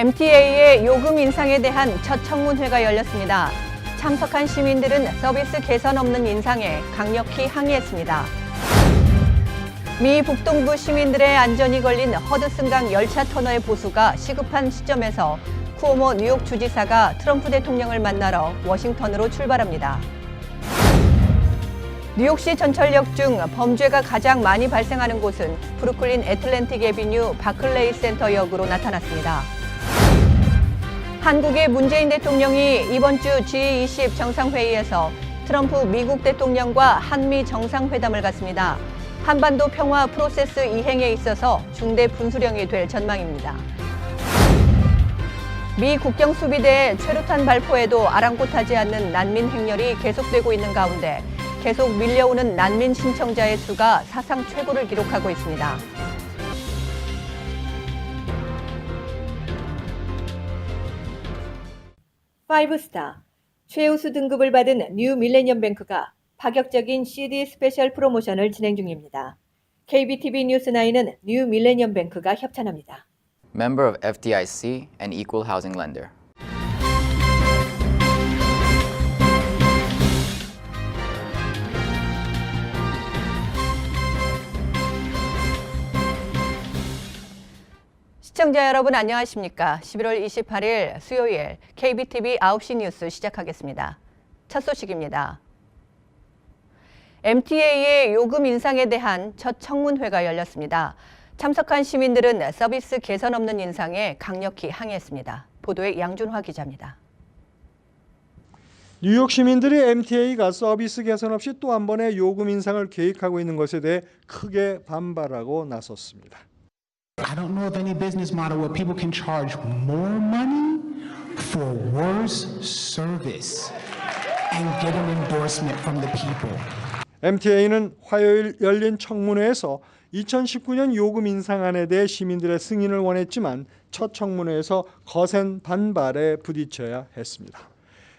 MTA의 요금 인상에 대한 첫 청문회가 열렸습니다. 참석한 시민들은 서비스 개선 없는 인상에 강력히 항의했습니다. 미 북동부 시민들의 안전이 걸린 허드슨강 열차 터널의 보수가 시급한 시점에서 쿠오모 뉴욕 주지사가 트럼프 대통령을 만나러 워싱턴으로 출발합니다. 뉴욕시 전철역 중 범죄가 가장 많이 발생하는 곳은 브루클린 애틀랜틱 애비뉴 바클레이 센터 역으로 나타났습니다. 한국의 문재인 대통령이 이번 주 G20 정상회의에서 트럼프 미국 대통령과 한미 정상회담을 갖습니다. 한반도 평화 프로세스 이행에 있어서 중대 분수령이 될 전망입니다. 미 국경 수비대의 최루탄 발포에도 아랑곳하지 않는 난민 행렬이 계속되고 있는 가운데 계속 밀려오는 난민 신청자의 수가 사상 최고를 기록하고 있습니다. 파이브스타 최우수 등급을 받은 뉴 밀레니엄 뱅크가 파격적인 CD 스페셜 프로모션을 진행 중입니다. KBTV 뉴스9은 뉴 밀레니엄 뱅크가 협찬합니다. member of FDIC and equal housing lender. 시청자 여러분 안녕하십니까? 11월 28일 수요일 KBTV 9시 뉴스 시작하겠습니다. 첫 소식입니다. MTA의 요금 인상에 대한 첫 청문회가 열렸습니다. 참석한 시민들은 서비스 개선 없는 인상에 강력히 항의했습니다. 보도에 양준화 기자입니다. 뉴욕 시민들이 MTA가 서비스 개선 없이 또 한 번의 요금 인상을 계획하고 있는 것에 대해 크게 반발하고 나섰습니다. I don't know of any business model where people can charge more money for worse service and get an endorsement from the people. MTA는 화요일 열린 청문회에서 2019년 요금 인상안에 대해 시민들의 승인을 원했지만 첫 청문회에서 거센 반발에 부딪혀야 했습니다.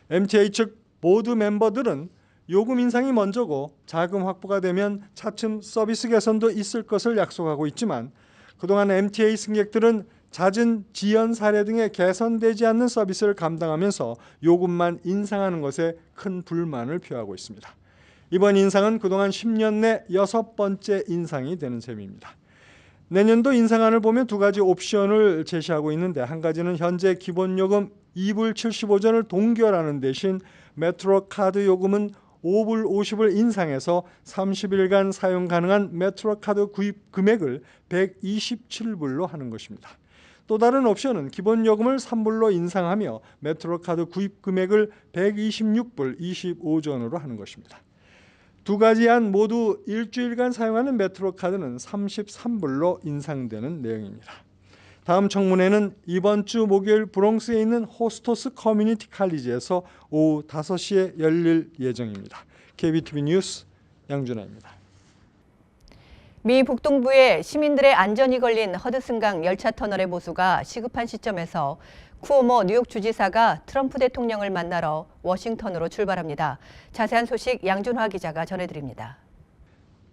MTA 측 모두 멤버들은 요금 인상이 먼저고 자금 확보가 되면 차츰 서비스 개선도 있을 것을 약속하고 있지만 그동안 MTA 승객들은 잦은 지연 사례 등의 개선되지 않는 서비스를 감당하면서 요금만 인상하는 것에 큰 불만을 표하고 있습니다. 이번 인상은 그동안 10년 내 여섯 번째 인상이 되는 셈입니다. 내년도 인상안을 보면 두 가지 옵션을 제시하고 있는데 한 가지는 현재 기본 요금 2불 75전을 동결하는 대신 메트로 카드 요금은 5불 50을 인상해서 30일간 사용 가능한 메트로 카드 구입 금액을 127불로 하는 것입니다. 또 다른 옵션은 기본 요금을 3불로 인상하며 메트로 카드 구입 금액을 126불 25전으로 하는 것입니다. 두 가지 안 모두 일주일간 사용하는 메트로 카드는 33불로 인상되는 내용입니다. 다음 청문회는 이번 주 목요일 브롱스에 있는 호스토스 커뮤니티 칼리지에서 오후 5시에 열릴 예정입니다. KBTV 뉴스 양준하입니다. 미 북동부의 시민들의 안전이 걸린 허드슨강 열차 터널의 보수가 시급한 시점에서 쿠오모 뉴욕 주지사가 트럼프 대통령을 만나러 워싱턴으로 출발합니다. 자세한 소식 양준화 기자가 전해드립니다.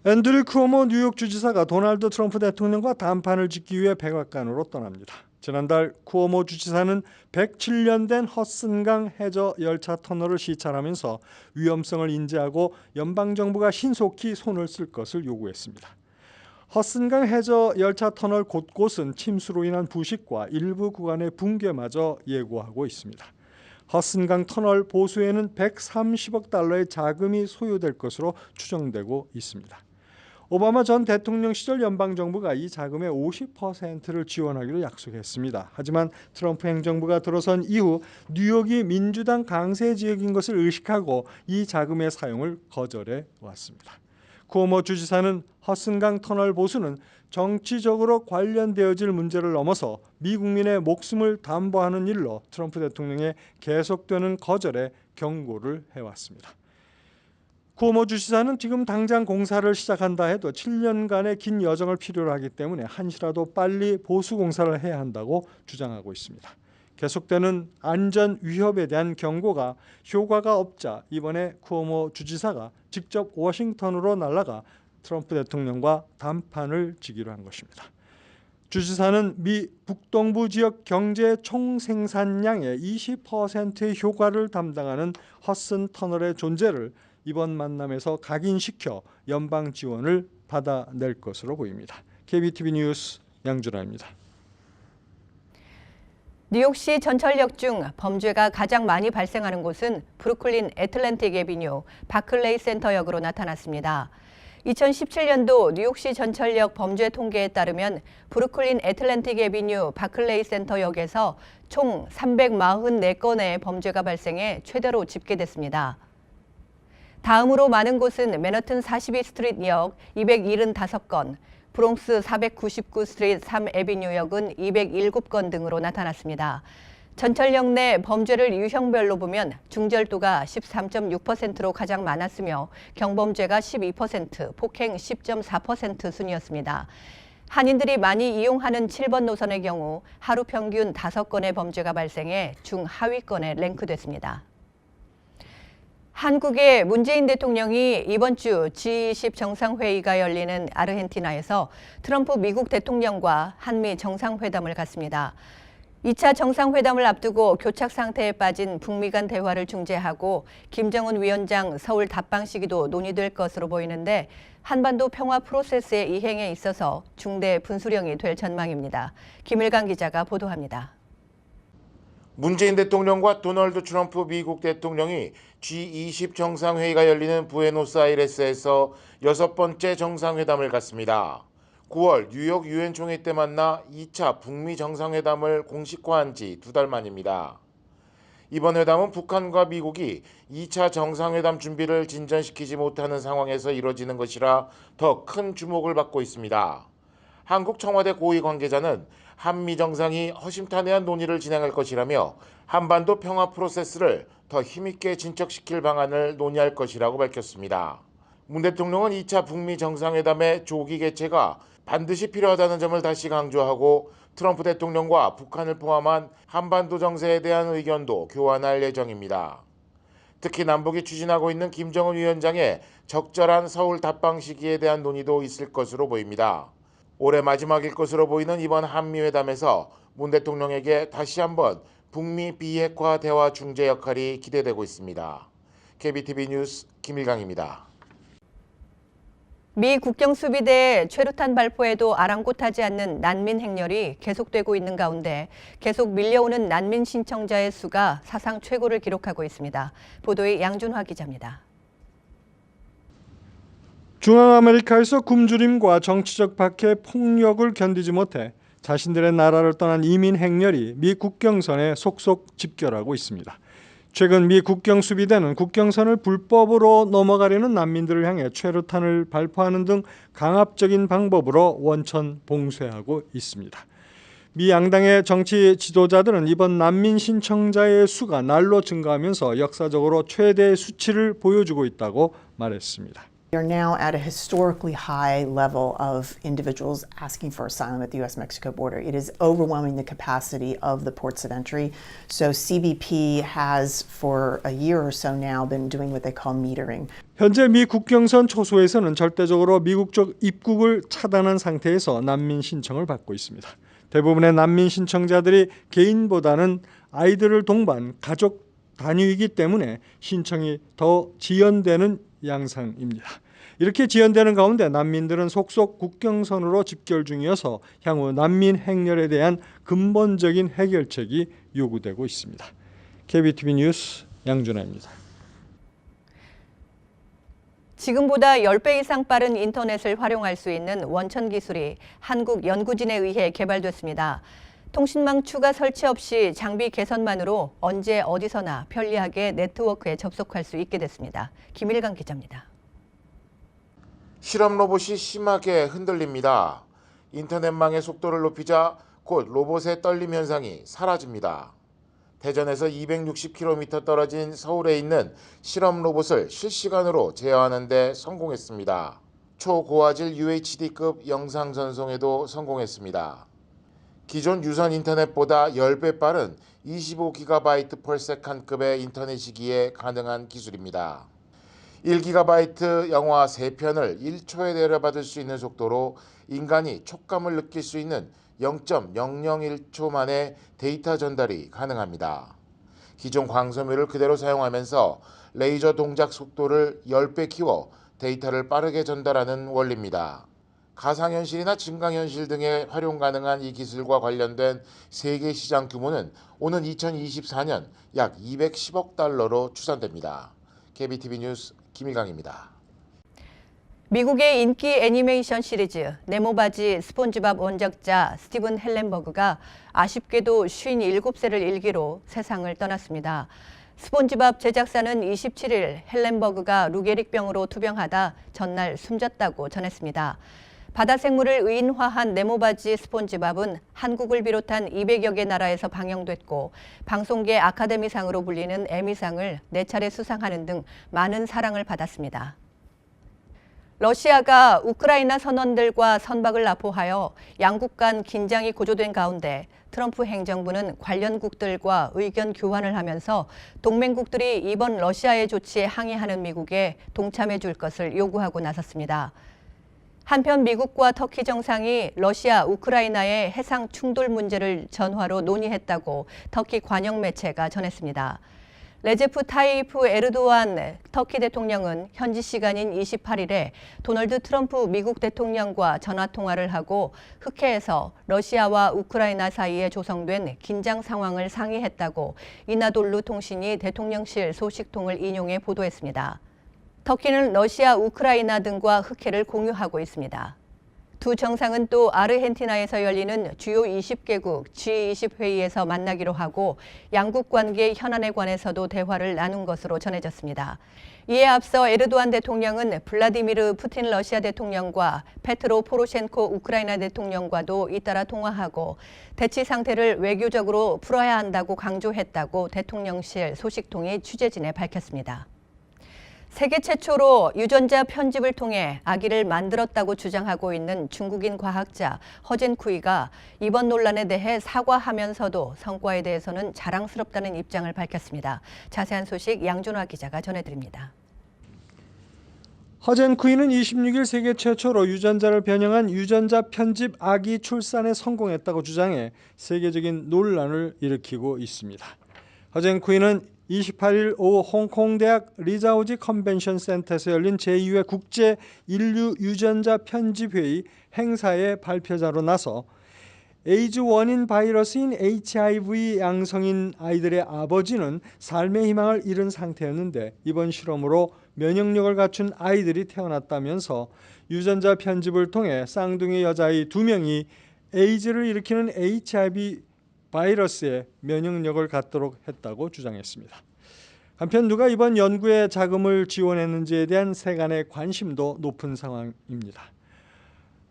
앤드류 쿠오모 뉴욕 주지사가 도널드 트럼프 대통령과談판을 짓기 위해 백악관으로 떠납니다. 지난달 쿠오모 주지사는 107년 된 허슨강 해저 열차 터널을 시찰하면서 위험성을 인지하고 연방 정부가 신속히 손을 쓸 것을 요구했습니다. 허슨강 해저 열차 터널 곳곳은 침수로 인한 부식과 일부 구간의 붕괴마저 예고하고 있습니다. 허슨강 터널 보수에는 130억 달러의 자금이 소요될 것으로 추정되고 있습니다. 오바마 전 대통령 시절 연방 정부가 이 자금의 50%를 지원하기로 약속했습니다. 하지만 트럼프 행정부가 들어선 이후 뉴욕이 민주당 강세 지역인 것을 의식하고 이 자금의 사용을 거절해 왔습니다. 쿠오모 주지사는 허슨강 터널 보수는 정치적으로 관련되어질 문제를 넘어서 미국민의 목숨을 담보하는 일로 트럼프 대통령의 계속되는 거절에 경고를 해왔습니다. 쿠오모 주지사는 지금 당장 공사를 시작한다 해도 7년간의 긴 여정을 필요로 하기 때문에 한시라도 빨리 보수 공사를 해야 한다고 주장하고 있습니다. 계속되는 안전 위협에 대한 경고가 효과가 없자 이번에 쿠오모 주지사가 직접 워싱턴으로 날아가 트럼프 대통령과談판을 지기로 한 것입니다. 주지사는 미 북동부 지역 경제 총생산량의 20%의 효과를 담당하는 허슨 터널의 존재를 이번 만남에서 각인시켜 연방 지원을 받아낼 것으로 보입니다. KBTV 뉴스 양준하입니다. 뉴욕시 전철역 중 범죄가 가장 많이 발생하는 곳은 브루클린 애틀랜틱 에비뉴 바클레이 센터역으로 나타났습니다. 2017년도 뉴욕시 전철역 범죄 통계에 따르면 브루클린 애틀랜틱 에비뉴 바클레이 센터역에서 총 344건의 범죄가 발생해 최대로 집계됐습니다. 다음으로 많은 곳은 맨하튼 42 스트리트역 275건, 브롱스 499 스트리트 3 에비뉴역은 207건 등으로 나타났습니다. 전철역 내 범죄를 유형별로 보면 중절도가 13.6%로 가장 많았으며 경범죄가 12%, 폭행 10.4% 순이었습니다. 한인들이 많이 이용하는 7번 노선의 경우 하루 평균 5건의 범죄가 발생해 중하위권에 랭크됐습니다. 한국의 문재인 대통령이 이번 주 G20 정상회의가 열리는 아르헨티나에서 트럼프 미국 대통령과 한미 정상회담을 갖습니다. 2차 정상회담을 앞두고 교착 상태에 빠진 북미 간 대화를 중재하고 김정은 위원장 서울 답방 시기도 논의될 것으로 보이는데 한반도 평화 프로세스의 이행에 있어서 중대 분수령이 될 전망입니다. 김일강 기자가 보도합니다. 문재인 대통령과 도널드 트럼프 미국 대통령이 G20 정상회의가 열리는 부에노스아이레스에서 여섯 번째 정상회담을 갖습니다. 9월 뉴욕 유엔 총회 때 만나 2차 북미 정상회담을 공식화한 지 두 달 만입니다. 이번 회담은 북한과 미국이 2차 정상회담 준비를 진전시키지 못하는 상황에서 이뤄지는 것이라 더 큰 주목을 받고 있습니다. 한국 청와대 고위 관계자는 한미 정상이 허심탄회한 논의를 진행할 것이라며 한반도 평화 프로세스를 더 힘있게 진척시킬 방안을 논의할 것이라고 밝혔습니다. 문 대통령은 2차 북미 정상회담의 조기 개최가 반드시 필요하다는 점을 다시 강조하고 트럼프 대통령과 북한을 포함한 한반도 정세에 대한 의견도 교환할 예정입니다. 특히 남북이 추진하고 있는 김정은 위원장의 적절한 서울 답방 시기에 대한 논의도 있을 것으로 보입니다. 올해 마지막일 것으로 보이는 이번 한미회담에서 문 대통령에게 다시 한번 북미 비핵화 대화 중재 역할이 기대되고 있습니다. KBTV 뉴스 김일강입니다. 미 국경수비대의 최루탄 발포에도 아랑곳하지 않는 난민 행렬이 계속되고 있는 가운데 계속 밀려오는 난민 신청자의 수가 사상 최고를 기록하고 있습니다. 보도의 양준화 기자입니다. 중앙아메리카에서 굶주림과 정치적 박해, 폭력을 견디지 못해 자신들의 나라를 떠난 이민 행렬이 미 국경선에 속속 집결하고 있습니다. 최근 미 국경 수비대는 국경선을 불법으로 넘어가려는 난민들을 향해 최루탄을 발포하는 등 강압적인 방법으로 원천 봉쇄하고 있습니다. 미 양당의 정치 지도자들은 이번 난민 신청자의 수가 날로 증가하면서 역사적으로 최대 수치를 보여주고 있다고 말했습니다. Are now at a historically high level of individuals asking for asylum at the US Mexico border. It is overwhelming the capacity of the ports of entry. So, CBP has, for a year or so now, been doing what they call metering. 현재 미 국경선 초소에서는 절대적으로 미국 쪽 입국을 차단한 상태에서 난민 신청을 받고 있습니다. 대부분의 난민 신청자들이 개인보다는 아이들을 동반 가족 단위이기 때문에 신청이 더 지연되는 양상입니다. 이렇게 지연되는 가운데 난민들은 속속 국경선으로 집결 중이어서 향후 난민 행렬에 대한 근본적인 해결책이 요구되고 있습니다. KBTV 뉴스 양준하입니다. 지금보다 10배 이상 빠른 인터넷을 활용할 수 있는 원천 기술이 한국 연구진에 의해 개발됐습니다. 통신망 추가 설치 없이 장비 개선만으로 언제 어디서나 편리하게 네트워크에 접속할 수 있게 됐습니다. 김일강 기자입니다. 실험 로봇이 심하게 흔들립니다. 인터넷망의 속도를 높이자 곧 로봇의 떨림 현상이 사라집니다. 대전에서 260km 떨어진 서울에 있는 실험 로봇을 실시간으로 제어하는 데 성공했습니다. 초고화질 UHD급 영상 전송에도 성공했습니다. 기존 유선 인터넷보다 10배 빠른 25GB per 인터넷이기에 가능한 기술입니다. 1GB 영화 3편을 1초에 내려받을 수 있는 속도로 인간이 촉감을 느낄 수 있는 0.001초 만에 데이터 전달이 가능합니다. 기존 광섬유를 그대로 사용하면서 레이저 동작 속도를 10배 키워 데이터를 빠르게 전달하는 원리입니다. 가상현실이나 증강현실 등에 활용 가능한 이 기술과 관련된 세계 시장 규모는 오는 2024년 약 210억 달러로 추산됩니다. KBTV 뉴스 김일강입니다. 미국의 인기 애니메이션 시리즈 네모바지 스폰지밥 원작자 스티븐 헬렌버그가 아쉽게도 57세를 일기로 세상을 떠났습니다. 스폰지밥 제작사는 27일 헬렌버그가 루게릭병으로 투병하다 전날 숨졌다고 전했습니다. 바다 생물을 의인화한 네모바지 스폰지밥은 한국을 비롯한 200여 개 나라에서 방영됐고 방송계 아카데미상으로 불리는 에미상을 4차례 수상하는 등 많은 사랑을 받았습니다. 러시아가 우크라이나 선원들과 선박을 납포하여 양국 간 긴장이 고조된 가운데 트럼프 행정부는 관련국들과 의견 교환을 하면서 동맹국들이 이번 러시아의 조치에 항의하는 미국에 동참해 줄 것을 요구하고 나섰습니다. 한편 미국과 터키 정상이 러시아 우크라이나의 해상 충돌 문제를 전화로 논의했다고 터키 관영 매체가 전했습니다. 레제프 타이프 에르도안 터키 대통령은 현지 시간인 28일에 도널드 트럼프 미국 대통령과 전화 통화를 하고 흑해에서 러시아와 우크라이나 사이에 조성된 긴장 상황을 상의했다고 이나돌루 통신이 대통령실 소식통을 인용해 보도했습니다. 터키는 러시아, 우크라이나 등과 흑해를 공유하고 있습니다. 두 정상은 또 아르헨티나에서 열리는 주요 20개국 G20 회의에서 만나기로 하고 양국 관계 현안에 관해서도 대화를 나눈 것으로 전해졌습니다. 이에 앞서 에르도안 대통령은 블라디미르 푸틴 러시아 대통령과 페트로 포로셴코 우크라이나 대통령과도 잇따라 통화하고 대치 상태를 외교적으로 풀어야 한다고 강조했다고 대통령실 소식통이 취재진에 밝혔습니다. 세계 최초로 유전자 편집을 통해 아기를 만들었다고 주장하고 있는 중국인 과학자 허젠쿠이가 이번 논란에 대해 사과하면서도 성과에 대해서는 자랑스럽다는 입장을 밝혔습니다. 자세한 소식 양준화 기자가 전해드립니다. 허젠쿠이는 26일 세계 최초로 유전자를 변형한 유전자 편집 아기 출산에 성공했다고 주장해 세계적인 논란을 일으키고 있습니다. 허젠쿠이는 28일 오후 홍콩대학 리자오지 컨벤션 센터에서 열린 제2회 국제 인류 유전자 편집 회의 행사의 발표자로 나서 에이즈 원인 바이러스인 HIV 양성인 아이들의 아버지는 삶의 희망을 잃은 상태였는데 이번 실험으로 면역력을 갖춘 아이들이 태어났다면서 유전자 편집을 통해 쌍둥이 여자아이 두 명이 에이즈를 일으키는 HIV 바이러스에 면역력을 갖도록 했다고 주장했습니다. 한편 누가 이번 연구에 자금을 지원했는지에 대한 세간의 관심도 높은 상황입니다.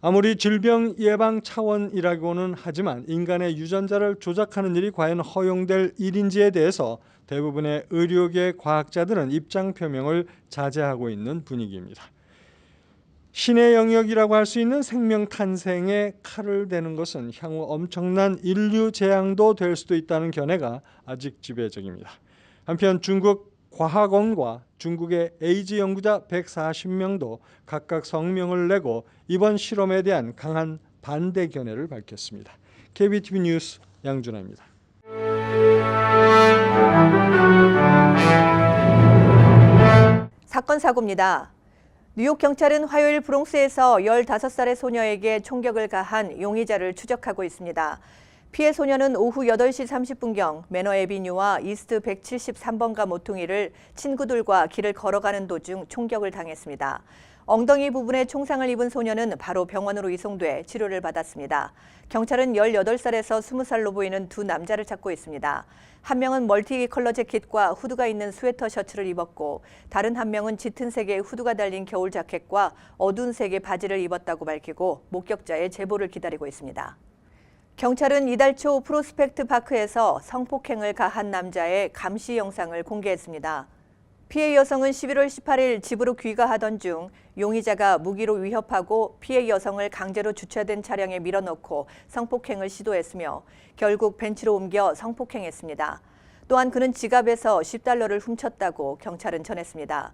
아무리 질병 예방 차원이라고는 하지만 인간의 유전자를 조작하는 일이 과연 허용될 일인지에 대해서 대부분의 의료계 과학자들은 입장 표명을 자제하고 있는 분위기입니다. 신의 영역이라고 할 수 있는 생명 탄생에 칼을 대는 것은 향후 엄청난 인류 재앙도 될 수도 있다는 견해가 아직 지배적입니다. 한편 중국 과학원과 중국의 에이즈 연구자 140명도 각각 성명을 내고 이번 실험에 대한 강한 반대 견해를 밝혔습니다. KBTV 뉴스 양준하입니다. 사건 사고입니다. 뉴욕 경찰은 화요일 브롱스에서 15살의 소녀에게 총격을 가한 용의자를 추적하고 있습니다. 피해 소녀는 오후 8시 30분경 매너 에비뉴와 이스트 173번가 모퉁이를 친구들과 길을 걸어가는 도중 총격을 당했습니다. 엉덩이 부분에 총상을 입은 소녀는 바로 병원으로 이송돼 치료를 받았습니다. 경찰은 18살에서 20살로 보이는 두 남자를 찾고 있습니다. 한 명은 멀티컬러 재킷과 후드가 있는 스웨터 셔츠를 입었고 다른 한 명은 짙은 색의 후드가 달린 겨울 자켓과 어두운 색의 바지를 입었다고 밝히고 목격자의 제보를 기다리고 있습니다. 경찰은 이달 초 프로스펙트 파크에서 성폭행을 가한 남자의 감시 영상을 공개했습니다. 피해 여성은 11월 18일 집으로 귀가하던 중 용의자가 무기로 위협하고 피해 여성을 강제로 주차된 차량에 밀어넣고 성폭행을 시도했으며 결국 벤치로 옮겨 성폭행했습니다. 또한 그는 지갑에서 10달러를 훔쳤다고 경찰은 전했습니다.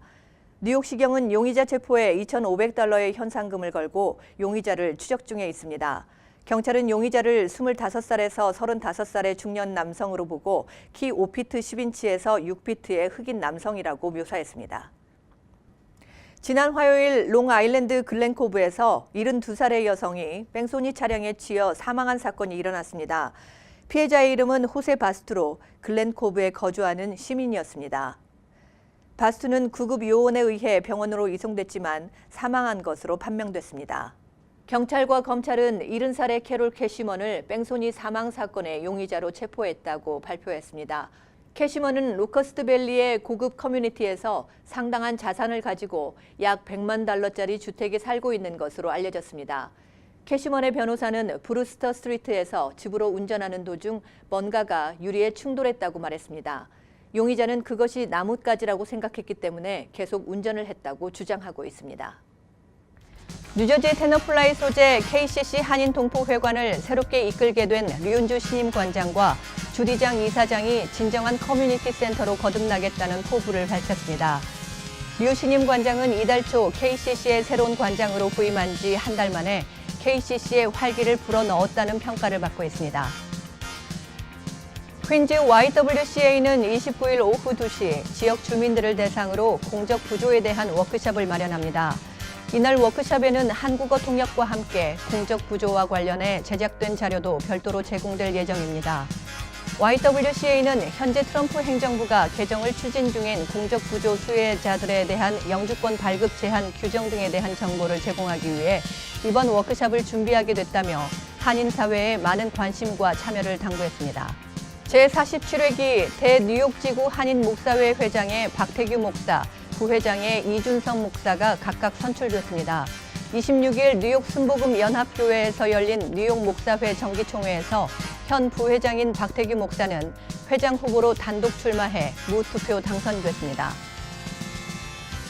뉴욕시경은 용의자 체포에 2,500달러의 현상금을 걸고 용의자를 추적 중에 있습니다. 경찰은 용의자를 25살에서 35살의 중년 남성으로 보고 키 5피트 10인치에서 6피트의 흑인 남성이라고 묘사했습니다. 지난 화요일 롱아일랜드 글렌코브에서 72살의 여성이 뺑소니 차량에 치여 사망한 사건이 일어났습니다. 피해자의 이름은 호세 바스투로 글렌코브에 거주하는 시민이었습니다. 바스투는 구급 요원에 의해 병원으로 이송됐지만 사망한 것으로 판명됐습니다. 경찰과 검찰은 70살의 캐롤 캐시먼을 뺑소니 사망 사건의 용의자로 체포했다고 발표했습니다. 캐시먼은 로커스트 밸리의 고급 커뮤니티에서 상당한 자산을 가지고 약 100만 달러짜리 주택에 살고 있는 것으로 알려졌습니다. 캐시먼의 변호사는 브루스터 스트리트에서 집으로 운전하는 도중 뭔가가 유리에 충돌했다고 말했습니다. 용의자는 그것이 나뭇가지라고 생각했기 때문에 계속 운전을 했다고 주장하고 있습니다. 뉴저지 테너플라이 소재 KCC 한인 동포회관을 새롭게 이끌게 된 류은주 신임 관장과 주디장 이사장이 진정한 커뮤니티 센터로 거듭나겠다는 포부를 밝혔습니다. 류 신임 관장은 이달 초 KCC의 새로운 관장으로 부임한 지 한 달 만에 KCC의 활기를 불어넣었다는 평가를 받고 있습니다. 퀸즈 YWCA는 29일 오후 2시 지역 주민들을 대상으로 공적 구조에 대한 워크숍을 마련합니다. 이날 워크숍에는 한국어 통역과 함께 공적 구조와 관련해 제작된 자료도 별도로 제공될 예정입니다. YWCA는 현재 트럼프 행정부가 개정을 추진 중인 공적 구조 수혜자들에 대한 영주권 발급 제한 규정 등에 대한 정보를 제공하기 위해 이번 워크숍을 준비하게 됐다며 한인 사회에 많은 관심과 참여를 당부했습니다. 제47회기 대뉴욕지구 한인 목사회 회장의 박태규 목사, 부회장의 이준성 목사가 각각 선출됐습니다. 26일 뉴욕 순복음 연합교회에서 열린 뉴욕 목사회 정기총회에서 현 부회장인 박태규 목사는 회장 후보로 단독 출마해 무투표 당선됐습니다.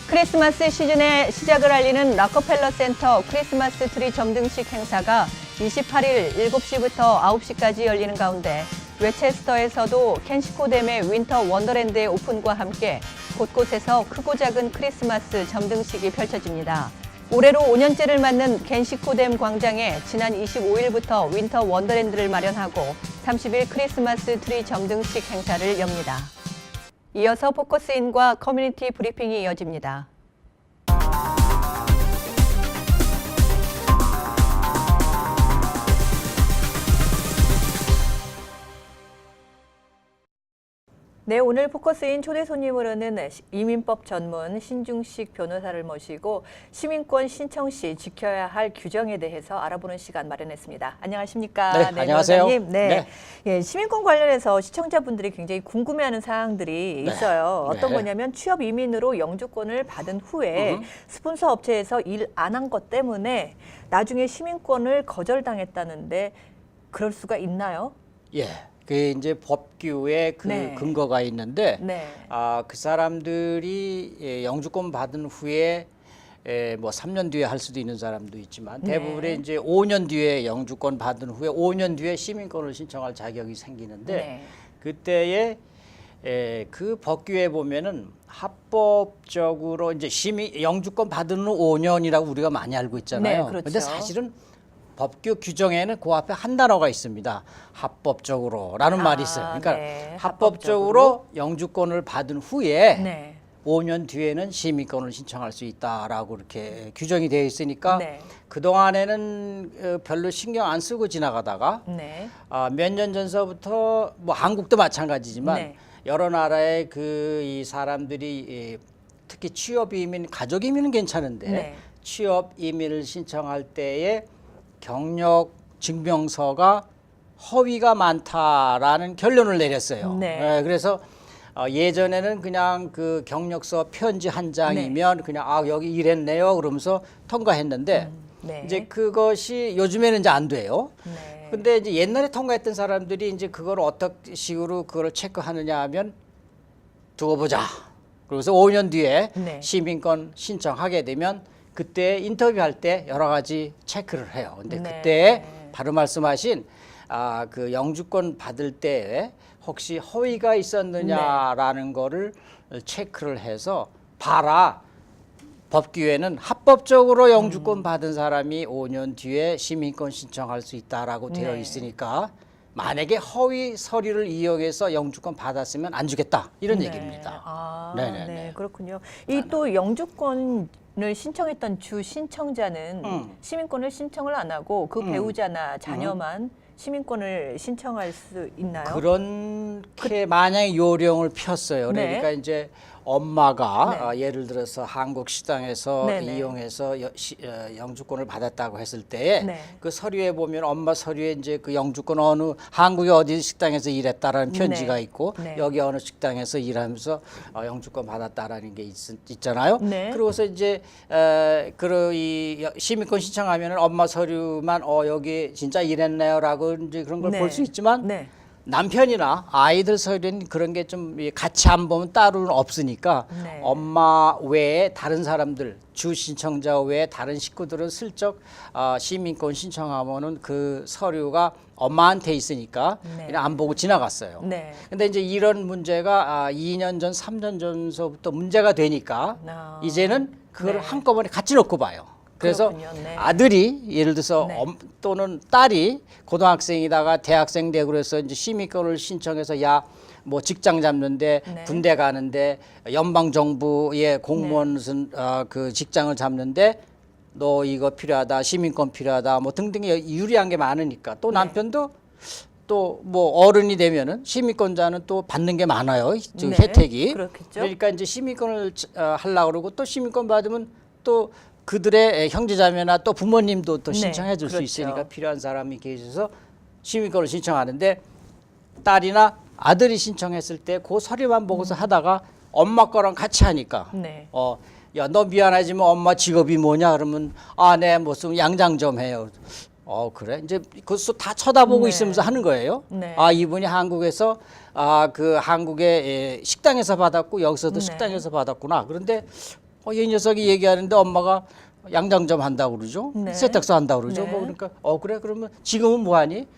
크리스마스 시즌의 시작을 알리는 락커펠러 센터 크리스마스 트리 점등식 행사가 28일 7시부터 9시까지 열리는 가운데 웨체스터에서도 켄시코 댐의 윈터 원더랜드의 오픈과 함께 곳곳에서 크고 작은 크리스마스 점등식이 펼쳐집니다. 올해로 5년째를 맞는 켄시코댐 광장에 지난 25일부터 윈터 원더랜드를 마련하고 30일 크리스마스 트리 점등식 행사를 엽니다. 이어서 포커스인과 커뮤니티 브리핑이 이어집니다. 네, 오늘 포커스인 초대 손님으로는 이민법 전문 신중식 변호사를 모시고 시민권 신청 시 지켜야 할 규정에 대해서 알아보는 시간 마련했습니다. 안녕하십니까? 네, 안녕하세요. 변호사님. 네. 네. 예, 시민권 관련해서 시청자분들이 굉장히 궁금해하는 사항들이 있어요. 어떤 네. 거냐면 취업 이민으로 영주권을 받은 후에 스폰서 업체에서 일 안 한 것 때문에 나중에 시민권을 거절당했다는데 그럴 수가 있나요? 예. 그 이제 법규에 그 네. 근거가 있는데 네. 아, 그 사람들이 예, 영주권 받은 후에 에, 뭐 3년 뒤에 할 수도 있는 사람도 있지만 네. 대부분의 이제 5년 뒤에 영주권 받은 후에 5년 뒤에 시민권을 신청할 자격이 생기는데 네. 그때에 에, 그 법규에 보면은 합법적으로 이제 시민 영주권 받은 후 5년이라고 우리가 많이 알고 있잖아요. 네, 그렇죠. 근데 사실은 법규 규정에는 그 앞에 한 단어가 있습니다. 합법적으로라는 아, 말이 있어요. 그러니까 네, 합법적으로 영주권을 받은 후에 네. 5년 뒤에는 시민권을 신청할 수 있다라고 이렇게 규정이 되어 있으니까 네. 그 동안에는 어, 별로 신경 안 쓰고 지나가다가 네. 아, 몇 년 전서부터 뭐 한국도 마찬가지지만 네. 여러 나라의 그 이 사람들이 이, 특히 취업 이민, 가족 이민은 괜찮은데 네. 취업 이민을 신청할 때에 경력 증명서가 허위가 많다라는 결론을 내렸어요. 네. 예, 그래서 어, 예전에는 그냥 그 경력서 편지 한 장이면 그냥 아 여기 일했네요 그러면서 통과했는데 네. 이제 그것이 요즘에는 이제 안 돼요. 네. 근데 이제 옛날에 통과했던 사람들이 이제 그걸 어떤 식으로 그걸 체크하느냐 하면 두고 보자. 그래서 5년 뒤에 네. 시민권 신청하게 되면 그때 인터뷰할 때 여러 가지 체크를 해요. 근데 네. 그때 바로 말씀하신 아 그 영주권 받을 때 혹시 허위가 있었느냐라는 네. 거를 체크를 해서 봐라. 법규에는 합법적으로 영주권 받은 사람이 5년 뒤에 시민권 신청할 수 있다라고 되어 네. 있으니까 만약에 허위 서류를 이용해서 영주권 받았으면 안 주겠다 이런 네. 얘기입니다. 아, 네네네. 네, 그렇군요. 이 또 영주권을 신청했던 주 신청자는 음. 시민권을 신청을 안 하고 그 음. 배우자나 자녀만 시민권을 신청할 수 있나요? 그렇게 만약에 요령을 폈어요. 네. 그러니까 이제 엄마가 네. 아, 예를 들어서 한국 식당에서 네네. 이용해서 여- 시- 어, 영주권을 받았다고 했을 때에 네. 그 서류에 보면 엄마 서류에 이제 그 영주권 어느 한국의 어디 식당에서 일했다라는 편지가 네. 있고 네. 여기 어느 식당에서 일하면서 어, 영주권 받았다라는 게 있, 있잖아요. 네. 그러고서 이제 에, 그이 여- 시민권 신청하면은 엄마 서류만 어 여기 진짜 일했네요라고 이제 그런 걸 네. 볼수 있지만 네. 남편이나 아이들 서류는 그런 게 좀 같이 안 보면 따로는 없으니까 네. 엄마 외에 다른 사람들 주 신청자 외에 다른 식구들은 슬쩍 아, 시민권 신청하면은 그 서류가 엄마한테 있으니까 네. 그냥 안 보고 지나갔어요. 네. 근데 이제 이런 문제가 아, 2년 전, 3년 전서부터 문제가 되니까 아. 이제는 그걸 네. 한꺼번에 같이 놓고 봐요. 그래서. 네. 아들이 예를 들어서 네. 엄, 또는 딸이 고등학생이다가 대학생 되고 그래서 이제 시민권을 신청해서 야 뭐 직장 잡는데 네. 군대 가는데 연방 정부의 공무원 무슨 어, 그 직장을 잡는데 너 이거 필요하다 시민권 필요하다 뭐 등등의 유리한 게 많으니까 또 네. 남편도 또뭐 어른이 되면은 시민권자는 또 받는 게 많아요. 저 네, 혜택이. 그렇겠죠. 그러니까 이제 시민권을 어, 하려고 그러고 또 시민권 받으면 또 그들의 형제자매나 또 부모님도 또 네, 신청해 줄수 그렇죠. 있으니까 필요한 사람이 계셔서 시민권을 신청하는데 딸이나 아들이 신청했을 때 그 서류만 보고서 하다가 엄마 거랑 같이 하니까 네. 어, 야, 너 미안하지만 엄마 직업이 뭐냐? 그러면 아, 네, 무슨 양장 좀 해요. 어, 그래? 이제 그것도 다 쳐다보고 네. 있으면서 하는 거예요. 네. 아, 이분이 한국에서 아, 그 한국의 예, 식당에서 받았고 여기서도 네. 식당에서 받았구나. 그런데 어, 이 녀석이 얘기하는데 엄마가 양장 좀 한다고 그러죠. 네. 세탁소 한다고 그러죠. 네. 뭐 그러니까 어, 그래? 그러면 지금은 뭐 하니?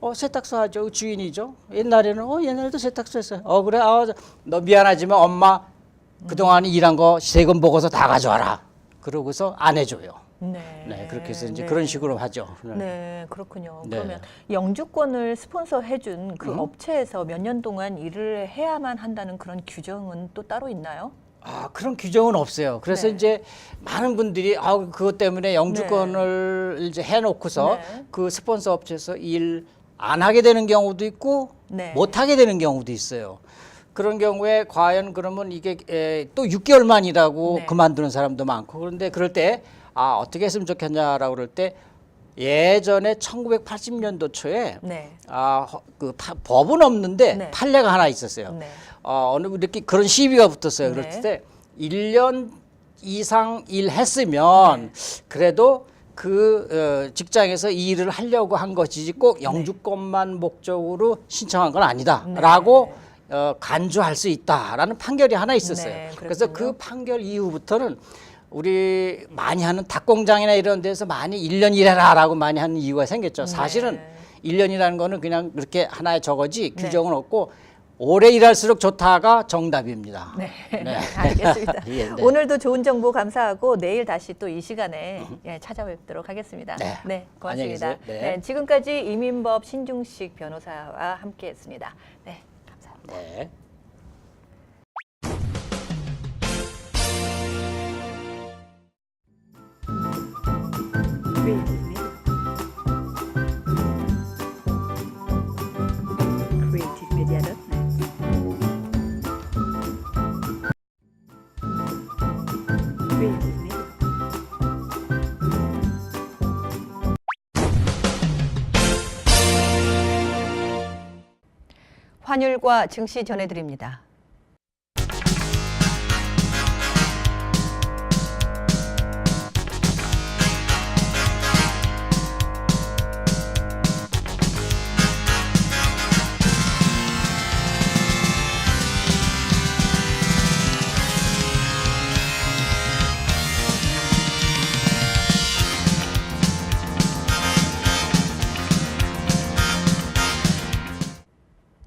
어, 세탁소 하죠. 주인이죠. 옛날에는 어, 옛날에도 세탁소 했어요. 어, 그래? 아, 너 미안하지만 엄마 그동안 일한 거 세금 보고서 다 가져와라. 그러고서 안 해줘요. 네. 네, 그렇게 해서 이제 네. 그런 식으로 하죠. 네, 그렇군요. 네. 그러면 영주권을 스폰서해준 그 음. 업체에서 몇 년 동안 일을 해야만 한다는 그런 규정은 또 따로 있나요? 아, 그런 규정은 없어요. 그래서 네. 이제 많은 분들이 아, 그것 때문에 영주권을 이제 해놓고서 네. 그 스폰서 업체에서 일 안 하게 되는 경우도 있고 네. 못 하게 되는 경우도 있어요. 그런 경우에 과연 그러면 이게 에, 또 6개월만 일하고 네. 그만두는 사람도 많고 그런데 그럴 때 아, 어떻게 했으면 좋겠냐라고 그럴 때 예전에 1980년도 초에 네. 아, 허- 그 파- 법은 없는데 네. 판례가 하나 있었어요. 네. 어, 어느 이렇게 그런 시비가 붙었어요. 네. 그럴 때 1년 이상 일했으면 네. 그래도 그 어, 직장에서 이 일을 하려고 한 것이지 네. 꼭 영주권만 목적으로 신청한 건 아니다라고 어, 간주할 수 있다라는 판결이 하나 있었어요. 네, 그래서. 그 판결 이후부터는 우리 많이 하는 닭공장이나 이런 데서 많이 일 년 일해라라고 많이 하는 이유가 생겼죠. 사실은 네. 일년이라는 거는 그냥 그렇게 하나의 저거지 네. 규정은 없고 오래 일할수록 좋다가 정답입니다. 네, 네. 알겠습니다. 예, 네. 오늘도 좋은 정보 감사하고 내일 다시 또 이 시간에 예, 찾아뵙도록 하겠습니다. 네. 고맙습니다. 안녕히 계세요. 네. 지금까지 이민법 신중식 변호사와 함께했습니다. 네, 감사합니다. 네. 환율과 증시 전해드립니다.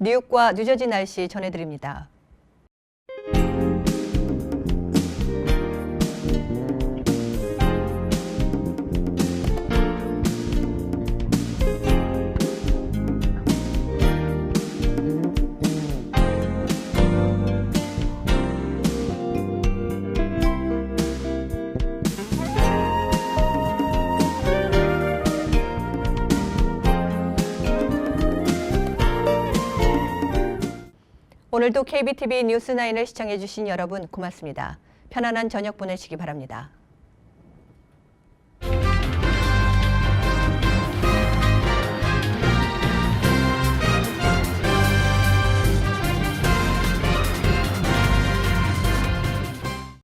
뉴욕과 뉴저지 날씨 전해드립니다. 오늘도 KBTV 뉴스9을 시청해주신 여러분 고맙습니다. 편안한 저녁 보내시기 바랍니다.